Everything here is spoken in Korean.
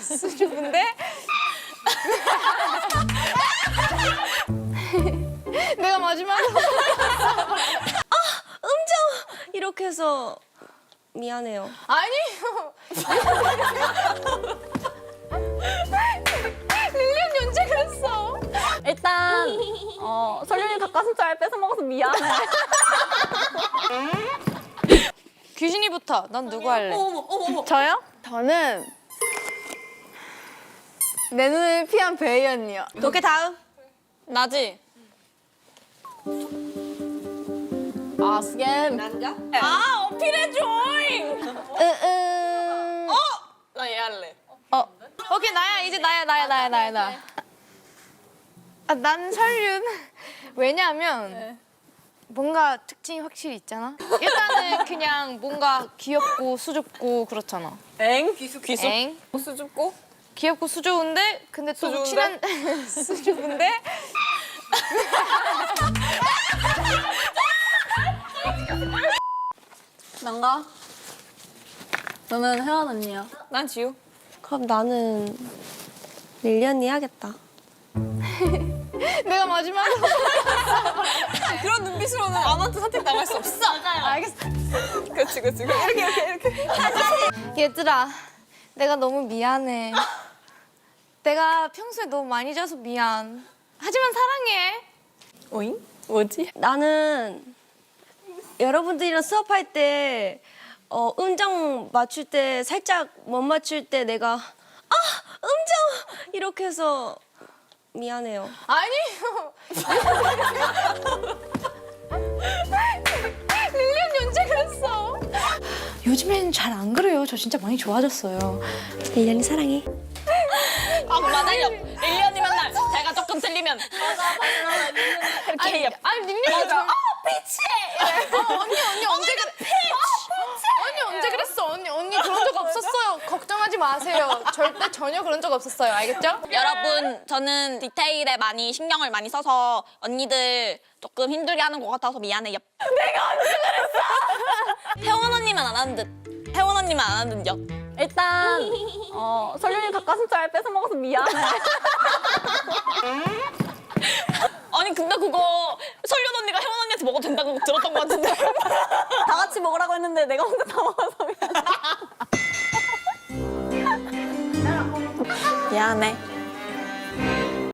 수줍은데 내가 마지막으로 음정 이렇게 해서 미안해요. 아니요. 릴리언 언제 그랬어? 일단 어, 설윤이 닭가슴살 뺏어 먹어서 미안해. 규진이부터. 난 누구 할래? 저요? 저는 내 눈을 피한 베이 언니요. 오케이 다음. 나지. 아, 스겜. 아 어필해 조잉. 으응. 나얘 할래. 어. 오케이 나야 이제 나야 나야 나야 나야 나. 아, 난 설윤. 왜냐하면 뭔가 특징이 확실히 있잖아. 일단은 그냥 뭔가 귀엽고 수줍고 그렇잖아. 엥? 귀수 귀수. 엥? 수줍고? 귀엽고 수줍은데 근데 또 수줍은데? 친한 수줍은데 난가? 너는 혜원 언니야. 난 지우. 그럼 나는 릴리언이 하겠다. 내가 마지막으로 그런 눈빛으로는 아무한테 선택 나갈 수 없어. 알겠어. 그렇지 그렇지. 이렇게 이렇게 이렇게. 얘들아, 내가 너무 미안해. 내가 평소에 너무 많이 져서 미안. 하지만 사랑해. 오잉? 뭐지? 나는 여러분들이랑 수업할 때 어, 음정 맞출 때 살짝 못 맞출 때 내가 아 음정 이렇게 해서 미안해요. 아니요. 릴리언 언제 그랬어? 요즘엔 잘 안 그래요. 저 진짜 많이 좋아졌어요. 릴리언이 사랑해. 아 맞아요. 일리언이 맨날 제가 조금 틀리면 이렇게 해요. 아니 릴리언 아 피치. 언니 언니 언제 그래? 언니 언제 그랬어? 언니 언니 그런 적 없었어요. 걱정하지 마세요. 절대 전혀 그런 적 없었어요. 알겠죠? 여러분 저는 디테일에 많이 신경을 많이 써서 언니들 조금 힘들게 하는 것 같아서 미안해요. 내가 언제 그랬어? 혜원 언니만 안 하는 듯. 혜원 언니만 안 하는 듯요. 일단 어, 설윤이 닭가슴살 뺏어 먹어서 미안해. 아니 근데 그거 설윤 언니가 혜원 언니한테 먹어도 된다고 들었던 것 같은데. 다 같이 먹으라고 했는데 내가 혼자 다 먹어서 미안해. 미안해.